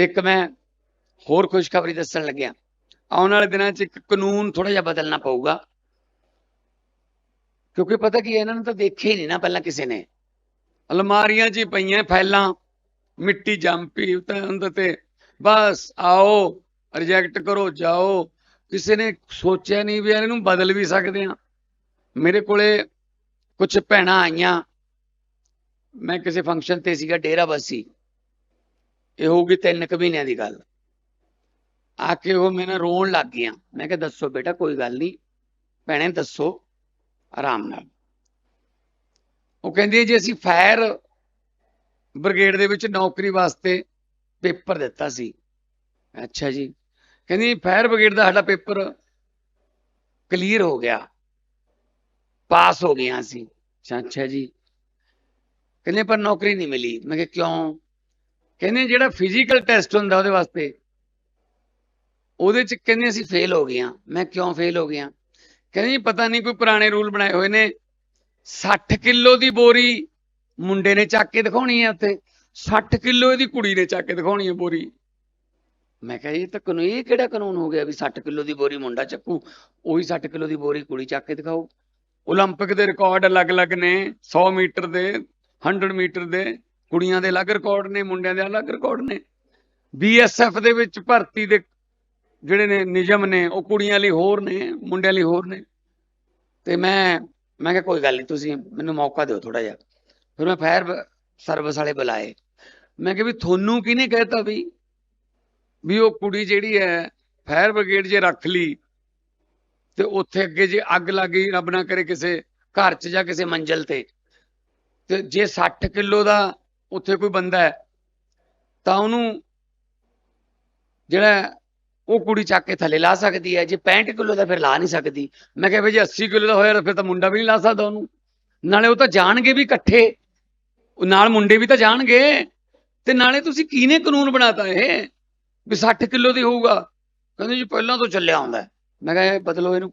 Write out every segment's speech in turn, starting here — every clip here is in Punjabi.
ਤੇ ਇੱਕ ਮੈਂ ਹੋਰ ਖੁਸ਼ਖਬਰੀ ਦੱਸਣ ਲੱਗਿਆ। ਆਉਣ ਵਾਲੇ ਦਿਨਾਂ 'ਚ ਇੱਕ ਕਾਨੂੰਨ ਥੋੜਾ ਜਿਹਾ ਬਦਲਣਾ ਪਊਗਾ। ਕਿਉਂਕਿ ਪਤਾ ਕੀ ਇਹਨਾਂ ਨੂੰ ਤਾਂ ਦੇਖਿਆ ਹੀ ਨਹੀਂ ਨਾ ਪਹਿਲਾਂ ਕਿਸੇ ਨੇ। ਅਲਮਾਰੀਆਂ 'ਚ ਹੀ ਪਈਆਂ ਫਾਈਲਾਂ, ਮਿੱਟੀ ਜੰਮ ਪਈ ਉਤਾਂ ਤੇ। ਬਸ ਆਓ, ਰਿਜੈਕਟ ਕਰੋ, ਜਾਓ। ਕਿਸੇ ਨੇ ਸੋਚਿਆ ਨਹੀਂ ਵੀ ਇਹਨੂੰ ਬਦਲ ਵੀ ਸਕਦੇ ਆ ਮੇਰੇ ਕੋਲੇ ਕੁਝ ਭੈਣਾਂ ਆਈਆਂ। ਮੈਂ ਕਿਸੇ ਫੰਕਸ਼ਨ ਤੇ ਸੀਗਾ, ਡੇਰਾ ਬਸੀ। ਇਹ ਹੋਊਗੀ ਤਿੰਨ ਕੁ ਮਹੀਨਿਆਂ ਦੀ ਗੱਲ। ਆ ਕੇ ਉਹ ਮੇਰੇ ਰੋਣ ਲੱਗ ਗਈਆਂ। ਮੈਂ ਕਿਹਾ, ਦੱਸੋ ਬੇਟਾ, ਕੋਈ ਗੱਲ ਨਹੀਂ। ਭੈਣੇ, ਦੱਸੋ ਆਰਾਮ ਨਾਲ। ਉਹ ਕਹਿੰਦੀ ਜੀ ਅਸੀਂ ਫਾਇਰ ਬ੍ਰਿਗੇਡ ਦੇ ਵਿੱਚ ਨੌਕਰੀ ਵਾਸਤੇ ਪੇਪਰ ਦਿੱਤਾ ਸੀ। ਅੱਛਾ ਜੀ। ਕਹਿੰਦੀ, ਫਾਇਰ ਬ੍ਰਿਗੇਡ ਦਾ ਸਾਡਾ ਪੇਪਰ ਕਲੀਅਰ ਹੋ ਗਿਆ। ਪਾਸ ਹੋ ਗਏ ਅਸੀਂ। ਅੱਛਾ ਅੱਛਾ ਜੀ। ਕਹਿੰਦੇ, ਪਰ ਨੌਕਰੀ ਨਹੀਂ ਮਿਲੀ। ਮੈਂ ਕਿਹਾ, ਕਿਉਂ? ਕਹਿੰਦੇ ਜਿਹੜਾ ਫਿਜ਼ੀਕਲ ਟੈਸਟ ਹੁੰਦਾ ਉਹਦੇ ਵਾਸਤੇ ਉਹਦੇ ਚ ਕਹਿੰਦੇ ਅਸੀਂ ਫੇਲ ਹੋ ਗਏ ਹਾਂ ਮੈਂ ਕਿਉਂ ਫੇਲ ਹੋ ਗਿਆ ਕਹਿੰਦੇ ਜੀ ਪਤਾ ਨਹੀਂ ਕੋਈ ਪੁਰਾਣੇ ਰੂਲ ਬਣਾਏ ਹੋਏ ਨੇ 60 ਕਿਲੋ ਦੀ ਬੋਰੀ ਮੁੰਡੇ ਨੇ ਚੱਕ ਕੇ ਦਿਖਾਉਣੀ ਹੈ ਉੱਥੇ 60 ਕਿਲੋ ਇਹਦੀ ਕੁੜੀ ਨੇ ਚੱਕ ਕੇ ਦਿਖਾਉਣੀ ਹੈ ਬੋਰੀ ਮੈਂ ਕਿਹਾ ਇਹ ਤਾਂ ਕਾਨੂੰਨ ਇਹ ਕਿਹੜਾ ਕਾਨੂੰਨ ਹੋ ਗਿਆ ਵੀ 60 ਕਿਲੋ ਦੀ ਬੋਰੀ ਮੁੰਡਾ ਚੱਕੂ ਉਹੀ 60 ਕਿਲੋ ਦੀ ਬੋਰੀ ਕੁੜੀ ਚੱਕ ਕੇ ਦਿਖਾਓ 올림픽 ਦੇ ਰਿਕਾਰਡ ਅਲੱਗ-ਅਲੱਗ ਨੇ 100 ਮੀਟਰ ਦੇ 100 ਮੀਟਰ ਦੇ ਕੁੜੀਆਂ ਦੇ ਅਲੱਗ ਰਿਕਾਰਡ ਨੇ, ਮੁੰਡਿਆਂ ਦੇ ਅਲੱਗ ਰਿਕਾਰਡ ਨੇ। ਬੀਐਸਐਫ ਦੇ ਵਿੱਚ ਭਰਤੀ ਦੇ ਜਿਹੜੇ ਨੇ ਨਿਯਮ ਨੇ, ਉਹ ਕੁੜੀਆਂ ਲਈ ਹੋਰ ਨੇ, ਮੁੰਡਿਆਂ ਲਈ ਹੋਰ ਨੇ। ਤੇ ਮੈਂ ਮੈਂ ਕਿਹਾ ਕੋਈ ਗੱਲ ਨਹੀਂ ਤੁਸੀਂ ਮੈਨੂੰ ਮੌਕਾ ਦਿਓ ਥੋੜਾ ਜਿਹਾ। ਫਿਰ ਮੈਂ ਫਾਇਰ ਸਰਵਿਸ ਵਾਲੇ ਬੁਲਾਏ। ਮੈਂ ਕਿਹਾ ਵੀ ਤੁਹਾਨੂੰ ਕਿਹਨੇ ਕਹਿਤਾ ਵੀ ਵੀ ਉਹ ਕੁੜੀ ਜਿਹੜੀ ਹੈ, ਫਾਇਰ ਬ੍ਰਿਗੇਡ ਜੇ ਰੱਖ ਲਈ, ਤੇ ਉੱਥੇ ਅੱਗੇ ਜੇ ਅੱਗ ਲੱਗ ਗਈ, ਰੱਬ ਨਾ ਕਰੇ ਕਿਸੇ ਘਰ 'ਚ ਜਾਂ ਕਿਸੇ ਮੰਜ਼ਲ ਤੇ। ਤੇ ਜੇ 60 ਕਿਲੋ ਦਾ ਉੱਥੇ ਕੋਈ ਬੰਦਾ ਹੈ, ਤਾਂ ਉਹਨੂੰ ਜਿਹੜਾ ਉਹ ਕੁੜੀ ਚੱਕ ਕੇ ਥੱਲੇ ਲਾ ਸਕਦੀ ਹੈ। ਜੇ 65 ਕਿਲੋ ਦਾ ਫਿਰ ਲਾ ਨਹੀਂ ਸਕਦੀ। ਮੈਂ ਕਿਹਾ ਵੀ ਜੇ 80 ਕਿਲੋ ਦਾ ਹੋਇਆ ਤਾਂ ਫਿਰ ਤਾਂ ਮੁੰਡਾ ਵੀ ਨਹੀਂ ਲਾ ਸਕਦਾ ਉਹਨੂੰ। ਨਾਲੇ ਉਹ ਤਾਂ ਜਾਣਗੇ ਵੀ ਇਕੱਠੇ। ਨਾਲ ਮੁੰਡੇ ਵੀ ਤਾਂ ਜਾਣਗੇ। ਤੇ ਨਾਲੇ ਤੁਸੀਂ ਕਿਹਨੇ ਕਾਨੂੰਨ ਬਣਾਤਾ ਇਹ? ਵੀ 60 ਕਿਲੋ ਦੀ ਹੋਊਗਾ। ਕਹਿੰਦੇ ਜੀ ਪਹਿਲਾਂ ਤੋਂ ਚੱਲਿਆ ਆਉਂਦਾ ਮੈਂ ਕਿਹਾ ਇਹ ਬਦਲੋ ਇਹਨੂੰ।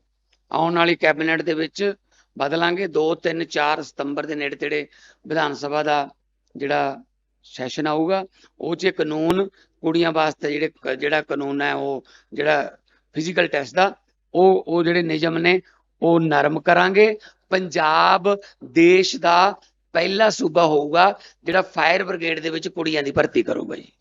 ਆਉਣ ਵਾਲੀ ਕੈਬਨਿਟ ਦੇ ਵਿੱਚ ਬਦਲਾਂਗੇ। 2 3 4 ਸਤੰਬਰ ਦੇ ਨੇੜੇ ਤੇੜੇ ਵਿਧਾਨ ਸਭਾ ਦਾ ਜਿਹੜਾ ਸੈਸ਼ਨ ਆਊਗਾ, ਉਹ 'ਚ ਕਾਨੂੰਨ ਕੁੜੀਆਂ ਵਾਸਤੇ ਜਿਹੜੇ ਜਿਹੜਾ ਕਾਨੂੰਨ ਹੈ, ਉਹ ਜਿਹੜਾ ਫਿਜ਼ੀਕਲ ਟੈਸਟ ਦਾ, ਉਹ ਉਹ ਜਿਹੜੇ ਨਿਯਮ ਨੇ, ਉਹ ਨਰਮ ਕਰਾਂਗੇ। ਪੰਜਾਬ ਦੇਸ਼ ਦਾ ਪਹਿਲਾ ਸੂਬਾ ਹੋਊਗਾ, ਜਿਹੜਾ ਫਾਇਰ ਬ੍ਰਿਗੇਡ ਦੇ ਵਿੱਚ ਕੁੜੀਆਂ ਦੀ ਭਰਤੀ ਕਰੂਗਾ ਜੀ।